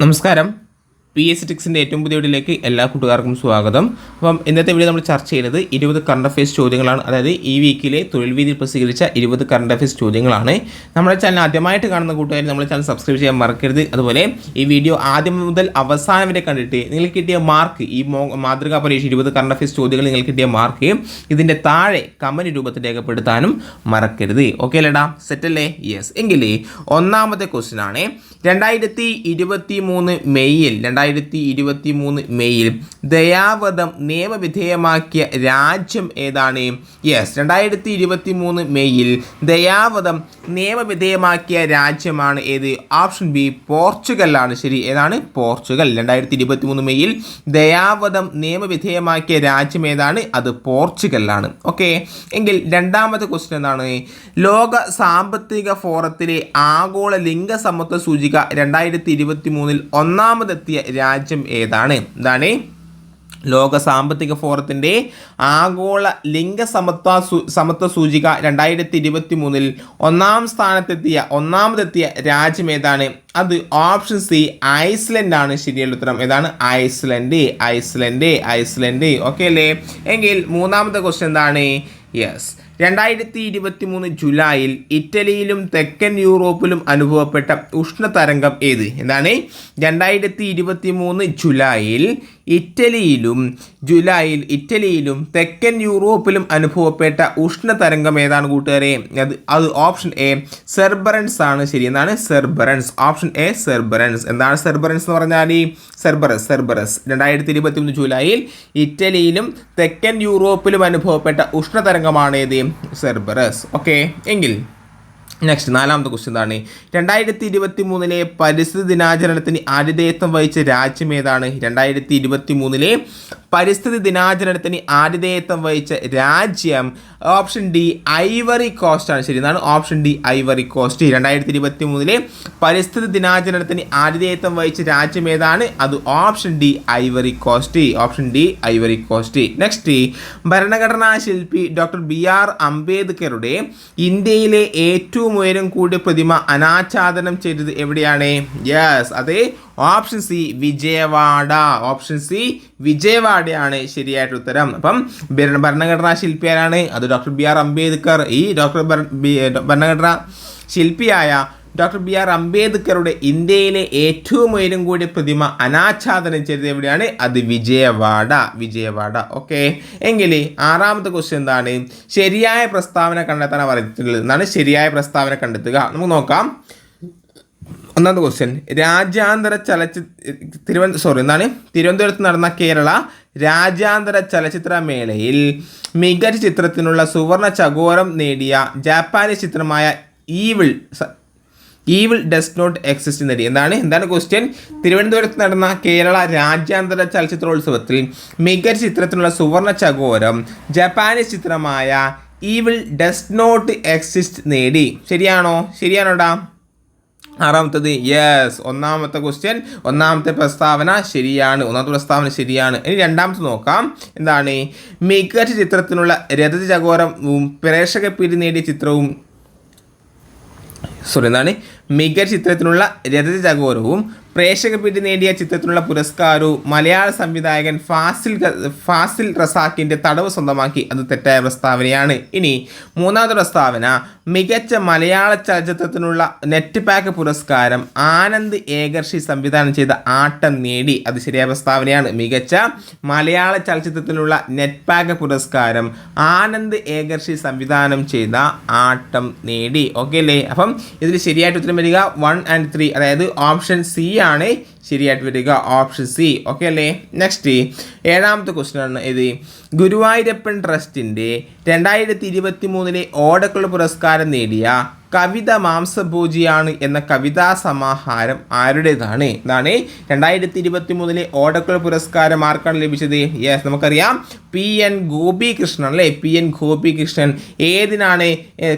നമസ്കാരം. P S ടിക്സിന്റെ ഏറ്റവും പുതിയ വീഡിയോയിലേക്ക് എല്ലാ കൂട്ടുകാർക്കും സ്വാഗതം. അപ്പം ഇന്നത്തെ വീഡിയോ നമ്മൾ ചർച്ച ചെയ്യുന്നത് ഇരുപത് കറണ്ട് അഫയേഴ്സ് ചോദ്യങ്ങളാണ്. അതായത് ഈ വീക്കിലെ തൊഴിൽ വീതിയിൽ പ്രസിദ്ധീകരിച്ച ഇരുപത് കറണ്ട് അഫയേഴ്സ് ചോദ്യങ്ങളാണ്. നമ്മുടെ ചാനൽ ആദ്യമായിട്ട് കാണുന്ന കൂട്ടുകാർ നമ്മുടെ ചാനൽ സബ്സ്ക്രൈബ് ചെയ്യാൻ മറക്കരുത്. അതുപോലെ ഈ വീഡിയോ ആദ്യം മുതൽ അവസാനം വരെ കണ്ടിട്ട് നിങ്ങൾക്ക് കിട്ടിയ മാർക്ക് ഈ മാതൃകാ പരീക്ഷ ഇരുപത് കറണ്ട് അഫയേഴ്സ് ചോദ്യങ്ങൾ നിങ്ങൾക്ക് കിട്ടിയ മാർക്ക് ഇതിന്റെ താഴെ കമന്റ് രൂപത്തിൽ രേഖപ്പെടുത്താനും മറക്കരുത്. ഓക്കെ അല്ലേടാ? സെറ്റല്ലേ യെസ് എങ്കിൽ ഒന്നാമത്തെ ക്വസ്റ്റ്യൻ ആണ്. രണ്ടായിരത്തി ഇരുപത്തി മൂന്ന് മെയ്യിൽ രണ്ടായിരത്തി ഇരുപത്തി മൂന്ന് മെയ്യിൽ ദയാവധം നിയമവിധേയമാക്കിയ രാജ്യം ഏതാണ്? യെസ് രണ്ടായിരത്തി ഇരുപത്തി മൂന്ന് മെയ്യിൽ ദയാവധം നിയമവിധേയമാക്കിയ രാജ്യമാണ് ഏത്? ഓപ്ഷൻ ബി പോർച്ചുഗലാണ് ശരി ഏതാണ്? പോർച്ചുഗൽ രണ്ടായിരത്തി ഇരുപത്തി മൂന്ന് മെയ്യിൽ ദയാവധം നിയമവിധേയമാക്കിയ രാജ്യം ഏതാണ്? അത് പോർച്ചുഗലാണ് ഓക്കെ എങ്കിൽ രണ്ടാമത്തെ ക്വസ്റ്റ്യൻ എന്താണ്? ലോക സാമ്പത്തിക ഫോറത്തിലെ ആഗോള ലിംഗസമത്വ സൂചിക രണ്ടായിരത്തി ഇരുപത്തി മൂന്നിൽ ഒന്നാമതെത്തിയ രാജ്യം ഏതാണ്? എന്താണ് ലോക സാമ്പത്തിക ഫോറത്തിന്റെ ആഗോള ലിംഗ സമത്വ സമത്വ സൂചിക. രണ്ടായിരത്തി ഇരുപത്തി മൂന്നിൽ ഒന്നാം സ്ഥാനത്തെത്തിയ ഒന്നാമതെത്തിയ രാജ്യം ഏതാണ്? അത് ഓപ്ഷൻ സി ഐസ്ലൻഡ് ആണ്. ശരിയുള്ള ഉത്തരം? ഏതാണ്? Iceland Iceland Iceland. ഓക്കെ അല്ലേ? എങ്കിൽ മൂന്നാമത്തെ ക്വസ്റ്റ്യൻ എന്താണ്? യെസ് രണ്ടായിരത്തി ഇരുപത്തി മൂന്ന് ജൂലൈയിൽ ഇറ്റലിയിലും തെക്കൻ യൂറോപ്പിലും അനുഭവപ്പെട്ട ഉഷ്ണതരംഗം ഏത്? എന്താണ്? രണ്ടായിരത്തി ഇരുപത്തി മൂന്ന് ജൂലൈയിൽ ഇറ്റലിയിലും ജൂലൈയിൽ ഇറ്റലിയിലും തെക്കൻ യൂറോപ്പിലും അനുഭവപ്പെട്ട ഉഷ്ണതരംഗം ഏതാണ് കൂട്ടുകാരെ? അത് അത് ഓപ്ഷൻ എ സെർബറൻസ് ആണ്. ശരി എന്താണ്? സെർബറൻസ്. Option A Cerberus. എന്താണ് സെർബറൻസ് എന്ന് പറഞ്ഞാൽ സെർബറസ് സെർബറസ്. രണ്ടായിരത്തി ഇരുപത്തി മൂന്ന് ജൂലൈയിൽ ഇറ്റലിയിലും തെക്കൻ യൂറോപ്പിലും അനുഭവപ്പെട്ട ഉഷ്ണതരംഗമാണ് ഏത്? സെർബറസ് ഓക്കെ എങ്കിൽ നെക്സ്റ്റ് നാലാമത്തെ ക്വസ്റ്റ്യൻ എന്താണ് രണ്ടായിരത്തി ഇരുപത്തി മൂന്നിലെ പരിസ്ഥിതി ദിനാചരണത്തിന് ആതിഥേയത്വം വഹിച്ച രാജ്യം ഏതാണ്? രണ്ടായിരത്തി ഇരുപത്തി മൂന്നിലെ പരിസ്ഥിതി ദിനാചരണത്തിന് ആതിഥേയത്വം വഹിച്ച രാജ്യം ഓപ്ഷൻ ഡി ഐവറി കോസ്റ്റ് ആണ്. ശരി എന്നാണ് ഓപ്ഷൻ ഡി ഐവറി കോസ്റ്റ്. രണ്ടായിരത്തി ഇരുപത്തി മൂന്നിലെ പരിസ്ഥിതി ദിനാചരണത്തിന് ആതിഥേയത്വം വഹിച്ച രാജ്യം ഏതാണ്? അത് option D Ivory Coast. Option D Ivory Coast. Next ഭരണഘടനാ ശില്പി ഡോക്ടർ ബി ആർ അംബേദ്കറുടെ ഇന്ത്യയിലെ ഏറ്റവും ഉയരം കൂടിയ പ്രതിമ അനാച്ഛാദനം ചെയ്തത് എവിടെയാണ്? യെസ് അതെ option C Vijayawada option C വിജയവാഡയാണ് ശരിയായിട്ട് ഉത്തരം. അപ്പം ഭരണ- ഭരണഘടനാ ശില്പി ആരാണ്? അത് ഡോക്ടർ ബി ആർ അംബേദ്കർ. ഈ ഡോക്ടർ ഭരണഘടനാ ശില്പിയായ ഡോക്ടർ ബി ആർ അംബേദ്കറുടെ ഇന്ത്യയിലെ ഏറ്റവും ഉയരം കൂടിയ പ്രതിമ അനാച്ഛാദനം ചെയ്തത് എവിടെയാണ്? അത് വിജയവാഡ. വിജയവാഡ. ഓക്കെ എങ്കിൽ ആറാമത്തെ ക്വസ്റ്റ്യൻ എന്താണ്? ശരിയായ പ്രസ്താവന കണ്ടെത്താൻ പറഞ്ഞിട്ടുള്ളത്. എന്നാണ് ശരിയായ പ്രസ്താവന കണ്ടെത്തുക. നമുക്ക് നോക്കാം. ഒന്നാമത്തെ ക്വസ്റ്റ്യൻ രാജ്യാന്തര ചലച്ചിത്ര തിരുവനന്തപുരം സോറി എന്താണ്? തിരുവനന്തപുരത്ത് നടന്ന കേരള രാജ്യാന്തര ചലച്ചിത്ര മേളയിൽ മികച്ച ചിത്രത്തിനുള്ള സുവർണ ചകോരം നേടിയ ജാപ്പാനീസ് ചിത്രമായ evil evil does not exist നേടി. എന്താണ്? എന്താണ് ക്വസ്റ്റ്യൻ തിരുവനന്തപുരത്ത് നടന്ന കേരള രാജ്യാന്തര ചലച്ചിത്രോത്സവത്തിൽ മികച്ച ചിത്രത്തിനുള്ള സുവർണ ചകോരം ജപ്പാനീസ് ചിത്രമായ ഈവിൾ ഡസ് നോട്ട് എക്സിസ്റ്റ് നേടി. ശരിയാണോ? ശരിയാണോടാ? ആറാമത്തത് യെസ് ഒന്നാമത്തെ ക്വസ്റ്റ്യൻ ഒന്നാമത്തെ പ്രസ്താവന ശരിയാണ് ഒന്നാമത്തെ പ്രസ്താവന ശരിയാണ്. ഇനി രണ്ടാമത്തെ നോക്കാം. എന്താണ്? മികച്ച ചിത്രത്തിനുള്ള രഥ ചകോരവും പ്രേക്ഷക പിരി നേടിയ ചിത്രവും സോറി എന്താണ്? മികച്ച ചിത്രത്തിനുള്ള രഥ ചകോരവും പ്രേക്ഷക പിരി നേടിയ ചിത്രത്തിനുള്ള പുരസ്കാരവും മലയാള സംവിധായകൻ ഫാസിൽ ഫാസിൽ റസാക്കിന്റെ തടവ് സ്വന്തമാക്കി. അത് തെറ്റായ പ്രസ്താവനയാണ്. ഇനി മൂന്നാമത്തെ പ്രസ്താവന മികച്ച മലയാള ചലച്ചിത്രത്തിനുള്ള നെറ്റ് പാക്ക് പുരസ്കാരം ആനന്ദ് ഏകർഷി സംവിധാനം ചെയ്ത ആട്ടം നേടി. അത് ശരിയായ പ്രസ്താവനയാണ്. മികച്ച മലയാള ചലച്ചിത്രത്തിനുള്ള നെറ്റ് പാക്ക് പുരസ്കാരം ആനന്ദ് ഏകർഷി സംവിധാനം ചെയ്ത ആട്ടം നേടി. ഓക്കെ അല്ലേ? അപ്പം ഇതിൽ ശരിയായിട്ട് ഉത്തരം വരിക. വൺ ആൻഡ് ത്രീ അതായത് ഓപ്ഷൻ സി ആണ് ശരിയായിട്ട് വരിക ഓപ്ഷൻ സി ഓക്കെ അല്ലേ? നെക്സ്റ്റ് ഏഴാമത്തെ ക്വസ്റ്റ്യൻ ആണ് ഇത്. ഗുരുവായൂരപ്പൻ ട്രസ്റ്റിന്റെ രണ്ടായിരത്തി ഇരുപത്തി മൂന്നിലെ ഓടക്കുള്ള പുരസ്കാരം നേടിയ കവിത മാംസഭോജിയാണ് എന്ന കവിതാ സമാഹാരം ആരുടേതാണ്? ഇതാണ് രണ്ടായിരത്തി ഇരുപത്തി മൂന്നിലെ ഓടക്കുൾ പുരസ്കാരം ആർക്കാണ് ലഭിച്ചത്? യെസ് നമുക്കറിയാം. പി എൻ ഗോപികൃഷ്ണൻ അല്ലേ? പി എൻ ഗോപികൃഷ്ണൻ ഏതിനാണ്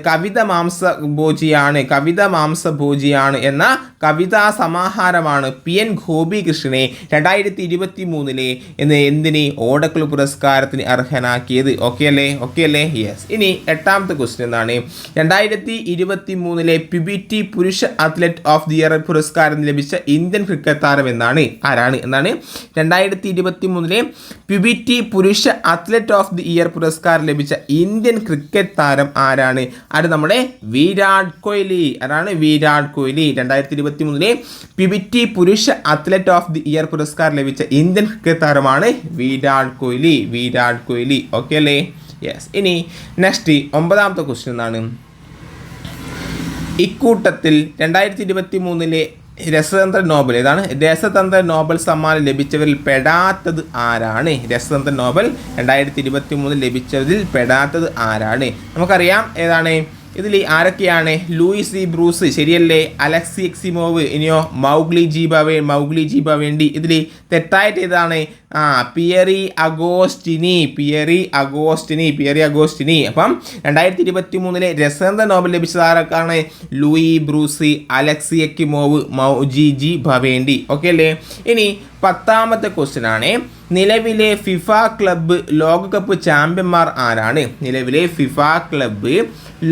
കവിത മാംസഭോജിയാണ് കവിത മാംസഭോജിയാണ് എന്ന കവിതാ സമാഹാരമാണ് പി എൻ ഗോപികൃഷ്ണനെ രണ്ടായിരത്തി ഇരുപത്തി മൂന്നിലെ എന്ന് എന്തിന് ഓടക്കുൾ പുരസ്കാരത്തിന് അർഹനാക്കിയത്? ഓക്കെ അല്ലേ? ഓക്കെ അല്ലേ? യെസ് ഇനി എട്ടാമത്തെ ക്വസ്റ്റ്യൻ എന്താണ്? രണ്ടായിരത്തി ഇരുപത്തി ഇരുപത്തി മൂന്നിലെ പിബിറ്റി പുരുഷ അത്ലറ്റ് ഓഫ് ദി ഇയർ പുരസ്കാരം ലഭിച്ച ഇന്ത്യൻ ക്രിക്കറ്റ് താരം എന്നാണ്. ആരാണ്? എന്നാണ് രണ്ടായിരത്തി ഇരുപത്തി മൂന്നിലെ പിബിറ്റി പുരുഷ അത്ലറ്റ് ഓഫ് ദി ഇയർ പുരസ്കാരം ലഭിച്ച ഇന്ത്യൻ ക്രിക്കറ്റ് താരം ആരാണ്? അത് നമ്മുടെ വിരാട് കോഹ്ലി. ആരാണ് വിരാട് കോഹ്ലി? രണ്ടായിരത്തി ഇരുപത്തി മൂന്നിലെ പിബിറ്റി പുരുഷ അത്ലറ്റ് ഓഫ് ദി ഇയർ പുരസ്കാരം ലഭിച്ച ഇന്ത്യൻ ക്രിക്കറ്റ് താരമാണ് വിരാട് കോഹ്ലി. വിരാട് കോഹ്ലി. ഓക്കെ അല്ലേ? യെസ്. ഇനി നെക്സ്റ്റ് ഒമ്പതാമത്തെ ക്വസ്റ്റ്യൻ എന്താണ്? ഇക്കൂട്ടത്തിൽ രണ്ടായിരത്തി ഇരുപത്തി മൂന്നിലെ രസതന്ത്ര നോബൽ ഏതാണ്? രസതന്ത്ര നോബൽ സമ്മാനം ലഭിച്ചവരിൽ പെടാത്തത് ആരാണ്? രസതന്ത്ര നോബൽ രണ്ടായിരത്തി ഇരുപത്തി മൂന്നിൽ ലഭിച്ചതിൽ പെടാത്തത് ആരാണ്? നമുക്കറിയാം ഏതാണ്? ഇതിൽ ആരൊക്കെയാണ്? ലൂയിസ് ഇ ബ്രൂസ് ശരിയല്ലേ? അലക്സി എക്സിമോവ് ഇനിയോ മൗഗ്ലി ജീബാവേ മൗഗ്ലി ജീബ വേണ്ടി ഇതിൽ തെറ്റായിട്ട് ഏതാണ് ആ Pierre Agostini Pierre Agostini Pierre Agostini. അപ്പം രണ്ടായിരത്തി ഇരുപത്തി മൂന്നിലെ രസേന്ദ്ര നോബൽ ലഭിച്ചത് ആരൊക്കെയാണ്? Louis Brus Alexei Ekimov Moungi G Bawendi. Okay അല്ലേ? ഇനി പത്താമത്തെ ക്വസ്റ്റ്യൻ ആണ്. നിലവിലെ ഫിഫ ക്ലബ്ബ് ലോകകപ്പ് ചാമ്പ്യന്മാർ ആരാണ്? നിലവിലെ ഫിഫ ക്ലബ്ബ്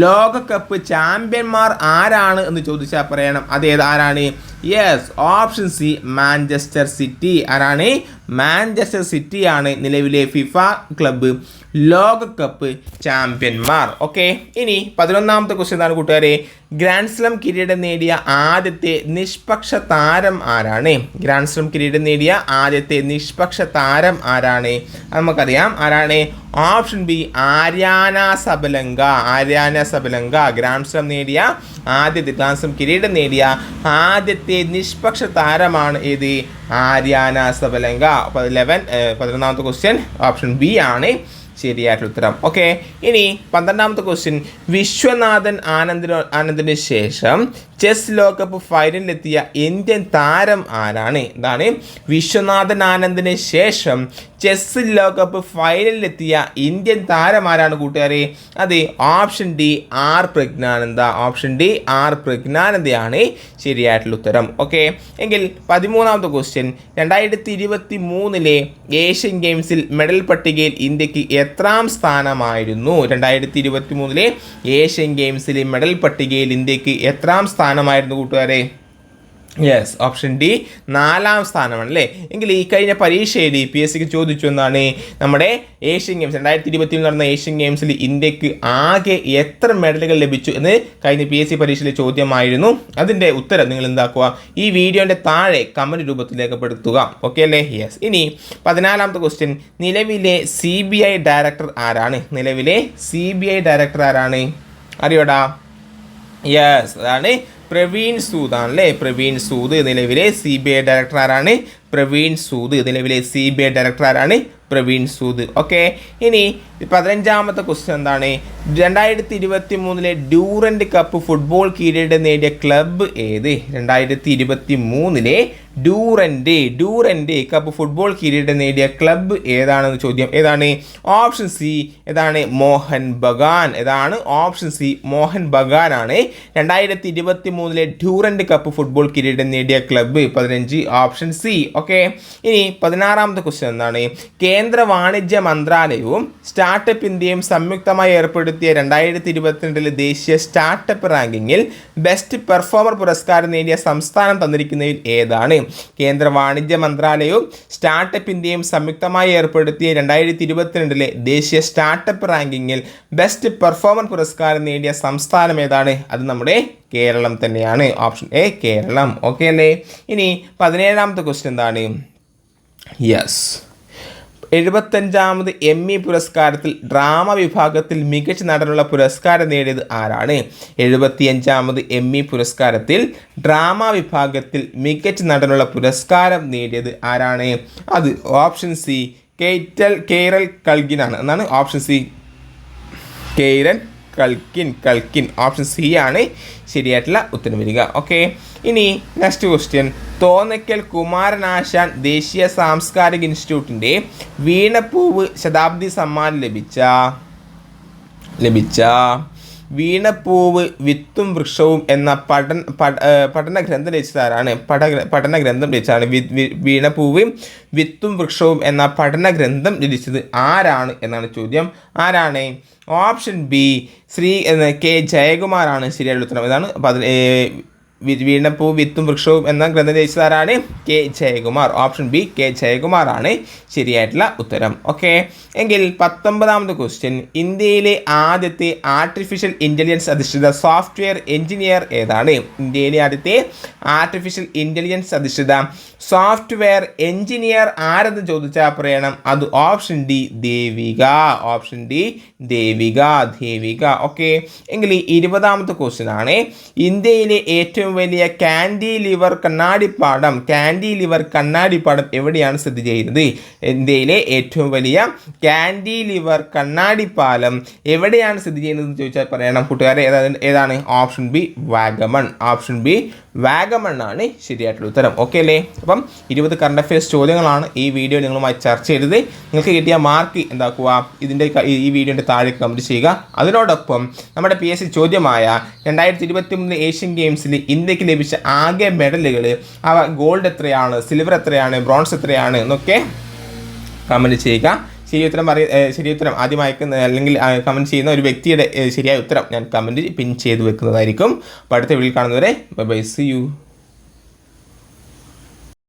ലോകകപ്പ് ചാമ്പ്യന്മാർ ആരാണ് എന്ന് ചോദിച്ചാൽ പറയണം. അത് ഏതാരാണ് yes option C Manchester City ആരാണ് മാഞ്ചസ്റ്റർ സിറ്റിയാണ് നിലവിലെ ഫിഫ ക്ലബ്ബ് ലോകകപ്പ് ചാമ്പ്യന്മാർ ഓക്കെ ഇനി പതിനൊന്നാമത്തെ ക്വസ്റ്റ്യൻ എന്താണ് കൂട്ടുകാരെ. ഗ്രാൻഡ് സ്ലം കിരീടം നേടിയ ആദ്യത്തെ നിഷ്പക്ഷ താരം ആരാണ്? ഗ്രാൻഡ് സ്ലം കിരീടം നേടിയ ആദ്യത്തെ നിഷ്പക്ഷ താരം ആരാണ്? നമുക്കറിയാം. ആരാണ്? Option B Aryna Sabalenka. Aryna Sabalenka grand slam നേടിയ ആദ്യത്തെ ഗ്രാൻഡ് സ്ലം കിരീടം നേടിയ ആദ്യത്തെ നിഷ്പക്ഷ താരമാണ് ഏത്? Aryna Sabalenka. ലെവൻ പതിനൊന്നാമത്തെ ക്വസ്റ്റ്യൻ ഓപ്ഷൻ ബി ആണ് ശരിയായിട്ടുള്ള ഉത്തരം. ഓക്കെ ഇനി പന്ത്രണ്ടാമത്തെ ക്വസ്റ്റ്യൻ വിശ്വനാഥൻ ആനന്ദിനോ ആനന്ദിന് ശേഷം ചെസ് ലോകകപ്പ് ഫൈനലിലെത്തിയ ഇന്ത്യൻ താരം ആരാണ്? എന്താണ്? വിശ്വനാഥൻ ആനന്ദിന് ശേഷം ചെസ് ലോകകപ്പ് ഫൈനലിലെത്തിയ ഇന്ത്യൻ താരമാരാണ് കൂട്ടുകാരെ? അത് option D R Praggnanandhaa. Option D R പ്രജ്ഞാനന്ദയാണ് ശരിയായിട്ടുള്ള ഉത്തരം. ഓക്കെ എങ്കിൽ പതിമൂന്നാമത്തെ ക്വസ്റ്റ്യൻ രണ്ടായിരത്തി ഇരുപത്തി മൂന്നിലെ ഏഷ്യൻ ഗെയിംസിൽ മെഡൽ പട്ടികയിൽ ഇന്ത്യയ്ക്ക് എത്രാം സ്ഥാനമായിരുന്നു? രണ്ടായിരത്തി ഇരുപത്തി മൂന്നിലെ ഏഷ്യൻ ഗെയിംസിലെ മെഡൽ പട്ടികയിൽ ഇന്ത്യയ്ക്ക് എത്രാം സ്ഥാനമായിരുന്നു കൂട്ടുകാരെ? യെസ് ഓപ്ഷൻ ഡി നാലാം സ്ഥാനമാണ് അല്ലേ എങ്കിൽ ഈ കഴിഞ്ഞ പരീക്ഷയിൽ പി എസ് സിക്ക് ചോദിച്ചു എന്നാണ് നമ്മുടെ ഏഷ്യൻ ഗെയിംസ് രണ്ടായിരത്തി ഇരുപത്തിയിൽ നടന്ന ഏഷ്യൻ ഗെയിംസിൽ ഇന്ത്യയ്ക്ക് ആകെ എത്ര മെഡലുകൾ ലഭിച്ചു എന്ന് കഴിഞ്ഞ പി എസ് സി പരീക്ഷയിലെ ചോദ്യമായിരുന്നു. അതിന്റെ ഉത്തരം നിങ്ങൾ എന്താക്കുക? ഈ വീഡിയോന്റെ താഴെ കമന്റ് രൂപത്തിൽ രേഖപ്പെടുത്തുക. ഓക്കെ അല്ലേ? യെസ് ഇനി പതിനാലാമത്തെ ക്വസ്റ്റ്യൻ നിലവിലെ സി ബി ഐ ഡയറക്ടർ ആരാണ്? നിലവിലെ സി ബി ഐ ഡയറക്ടർ ആരാണ്? അറിയോടാ? യെസ് അതാണ് പ്രവീൺ സൂദ് ആണല്ലേ പ്രവീൺ സൂദ് നിലവിലെ സി ബി ഐ ഡയറക്ടർ ആരാണ്? പ്രവീൺ സൂദ് നിലവിലെ സി ബി ഐ ഡയറക്ടർ ആരാണ്? പ്രവീൺ സൂദ്. ഓക്കെ ഇനി പതിനഞ്ചാമത്തെ ക്വസ്റ്റ്യൻ എന്താണ്? രണ്ടായിരത്തി ഇരുപത്തി മൂന്നിലെ ഡ്യൂറൻഡ് കപ്പ് ഫുട്ബോൾ കിരീടം നേടിയ ക്ലബ്ബ് ഏത്? രണ്ടായിരത്തി ഇരുപത്തി മൂന്നിലെ ഡ്യൂറൻഡ് ഡൂറന്റെ കപ്പ് ഫുട്ബോൾ കിരീടം നേടിയ ക്ലബ്ബ് ഏതാണെന്ന് ചോദ്യം. ഏതാണ് ഓപ്ഷൻ സി ഏതാണ് മോഹൻ ബഗാൻ. ഏതാണ് ഓപ്ഷൻ സി മോഹൻ ബഗാൻ ആണ്. രണ്ടായിരത്തി ഇരുപത്തി മൂന്നിലെ ഡ്യൂറൻഡ് കപ്പ് ഫുട്ബോൾ കിരീടം നേടിയ ക്ലബ്ബ് പതിനഞ്ച് ഓപ്ഷൻ സി ഓക്കെ ഇനി പതിനാറാമത്തെ ക്വസ്റ്റ്യൻ എന്താണ്? കേന്ദ്ര വാണിജ്യ മന്ത്രാലയവും സ്റ്റാർട്ടപ്പ് ഇന്ത്യയും സംയുക്തമായി ഏർപ്പെടുത്തിയ രണ്ടായിരത്തി ഇരുപത്തിരണ്ടിലെ ദേശീയ സ്റ്റാർട്ടപ്പ് റാങ്കിങ്ങിൽ ബെസ്റ്റ് പെർഫോമർ പുരസ്കാരം നേടിയ സംസ്ഥാനം തന്നിരിക്കുന്നതിൽ ഏതാണ്? കേന്ദ്ര വാണിജ്യ മന്ത്രാലയവും സ്റ്റാർട്ടപ്പ് ഇന്ത്യയും സംയുക്തമായി ഏർപ്പെടുത്തിയ രണ്ടായിരത്തി ഇരുപത്തിരണ്ടിലെ ദേശീയ സ്റ്റാർട്ടപ്പ് റാങ്കിങ്ങിൽ ബെസ്റ്റ് പെർഫോമർ പുരസ്കാരം നേടിയ സംസ്ഥാനം ഏതാണ്? അത് നമ്മുടെ കേരളം തന്നെയാണ്. Option A Keralam. ഓക്കെ അല്ലേ? ഇനി പതിനേഴാമത്തെ ക്വസ്റ്റ്യൻ എന്താണ്? യെസ് എഴുപത്തഞ്ചാമത് എം ഇ പുരസ്കാരത്തിൽ ഡ്രാമ വിഭാഗത്തിൽ മികച്ച നടനുള്ള പുരസ്കാരം നേടിയത് ആരാണ്? എഴുപത്തിയഞ്ചാമത് എം ഇ പുരസ്കാരത്തിൽ ഡ്രാമ വിഭാഗത്തിൽ മികച്ച നടനുള്ള പുരസ്കാരം നേടിയത് ആരാണ്? അത് ഓപ്ഷൻ സി കേറ്റൽ കേരൽ കൽഗിനാണ്. എന്നാണ് option C Kieran Culkin Culkin. Option C ആണ് ശരിയായിട്ടുള്ള ഉത്തരം വരിക. ഓക്കെ ഇനി നെക്സ്റ്റ് ക്വസ്റ്റ്യൻ തോന്നയ്ക്കൽ കുമാരനാശാൻ ദേശീയ സാംസ്കാരിക ഇൻസ്റ്റിറ്റ്യൂട്ടിന്റെ വീണപ്പൂവ് ശതാബ്ദി സമ്മാനം ലഭിച്ച ലഭിച്ച വീണപ്പൂവ് വിത്തും വൃക്ഷവും എന്ന പഠന പഠന ഗ്രന്ഥം രചിച്ചതാരാണ്? പഠ പഠന ഗ്രന്ഥം രചിച്ചതാണ് വീണപ്പൂവ് വിത്തും വൃക്ഷവും എന്ന പഠന ഗ്രന്ഥം രചിച്ചത് ആരാണ് എന്നാണ് ചോദ്യം. ആരാണ്? ഓപ്ഷൻ ബി ശ്രീ കെ ജയകുമാറാണ് ശരിയായിട്ടുള്ള ഉത്തരം. ഇതാണ് വീണപ്പൂ വിത്തും വൃക്ഷവും എന്ന ഗ്രന്ഥം രചിച്ചതാരാണ്? K Jayakumar. Option B K Jayakumar ആണ് ശരിയായിട്ടുള്ള ഉത്തരം. ഓക്കെ എങ്കിൽ പത്തൊമ്പതാമത് ക്വസ്റ്റ്യൻ ഇന്ത്യയിലെ ആദ്യത്തെ ആർട്ടിഫിഷ്യൽ ഇന്റലിജൻസ് അധിഷ്ഠിത സോഫ്റ്റ്വെയർ എഞ്ചിനീയർ ഏതാണ്? ഇന്ത്യയിലെ ആദ്യത്തെ ആർട്ടിഫിഷ്യൽ ഇന്റലിജൻസ് അധിഷ്ഠിത സോഫ്റ്റ്വെയർ എഞ്ചിനീയർ ആരെന്ന് ചോദിച്ചാൽ പറയണം? അത് option D Devika. Option D Devika Devika. Okay എങ്കിൽ ഇരുപതാമത്തെ ക്വസ്റ്റ്യൻ ആണ്. ഇന്ത്യയിലെ ഏറ്റവും വലിയ കാൻഡി ലിവർ കണ്ണാടിപ്പാടം. കാൻഡി ലിവർ കണ്ണാടിപ്പാടം എവിടെയാണ് സ്ഥിതി ചെയ്യുന്നത്? ഇന്ത്യയിലെ ഏറ്റവും വലിയ കാൻഡി ലിവർ കണ്ണാടിപ്പാലം എവിടെയാണ് സ്ഥിതി ചെയ്യുന്നത് എന്ന് ചോദിച്ചാൽ പറയണം. കൂട്ടുകാരെ ഏതാണ് ഏതാണ്? Option B Vagamon. Option B Vagamon ആണ് ശരിയായിട്ടുള്ള ഉത്തരം. ഓക്കെ അല്ലേ? അപ്പം ഇരുപത് കറണ്ട് അഫയേഴ്സ് ചോദ്യങ്ങളാണ് ഈ വീഡിയോ നിങ്ങളുമായി ചർച്ച ചെയ്തത്. നിങ്ങൾക്ക് കിട്ടിയ മാർക്ക് എന്താക്കുക? ഇതിന്റെ ഈ- ഈ വീഡിയോന്റെ താഴെ കമന്റ് ചെയ്യുക. അതിനോടൊപ്പം നമ്മുടെ പി എസ് സി ചോദ്യമായ രണ്ടായിരത്തി ഇരുപത്തി മൂന്ന് ഏഷ്യൻ ഗെയിംസിൽ ഇന്ത്യയ്ക്ക് ലഭിച്ച ആകെ മെഡലുകൾ അവ ഗോൾഡ് എത്രയാണ് സിൽവർ എത്രയാണ് ബ്രോൺസ് എത്രയാണ് എന്നൊക്കെ കമന്റ് ചെയ്യുക. ശരി ഉത്തരം പറയ ഉത്തരം ആദ്യം അയക്കുന്ന അല്ലെങ്കിൽ കമന്റ് ചെയ്യുന്ന ഒരു വ്യക്തിയുടെ ശരിയായ ഉത്തരം ഞാൻ കമന്റ് പിൻ ചെയ്ത് വെക്കുന്നതായിരിക്കും. അപ്പോൾ അടുത്ത വീട്ടിൽ കാണുന്നവരെ ബൈ ബൈ സി യു